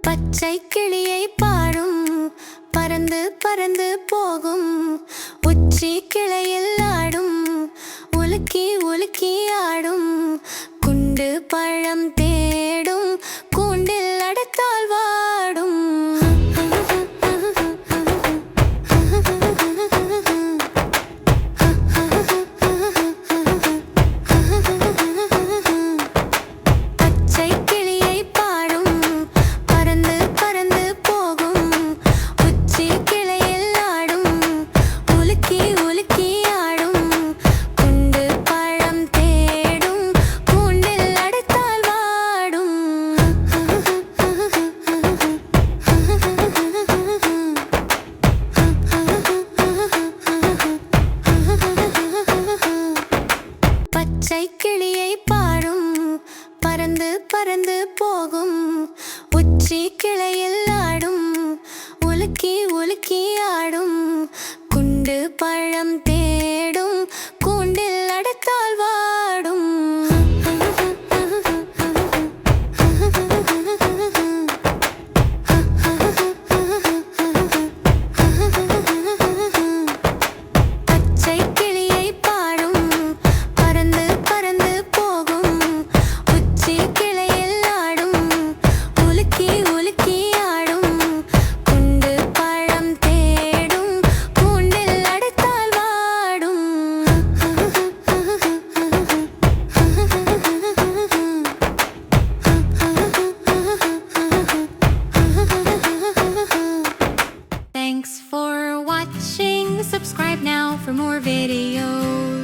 பச்சை கிளியை பாடும் பறந்து பறந்து போகும். உச்சி கிளையில் ஆடும் உலுக்கி உலுக்கி ஆடும். குண்டு பழம் தேடும் கூண்டு கிளியை பாடும். பறந்து பறந்து போகும். உச்சி கிளையில் ஆடும். உலுக்கி உலுக்கி ஆடும். குண்டு பழம் தேடும். subscribe now for more videos.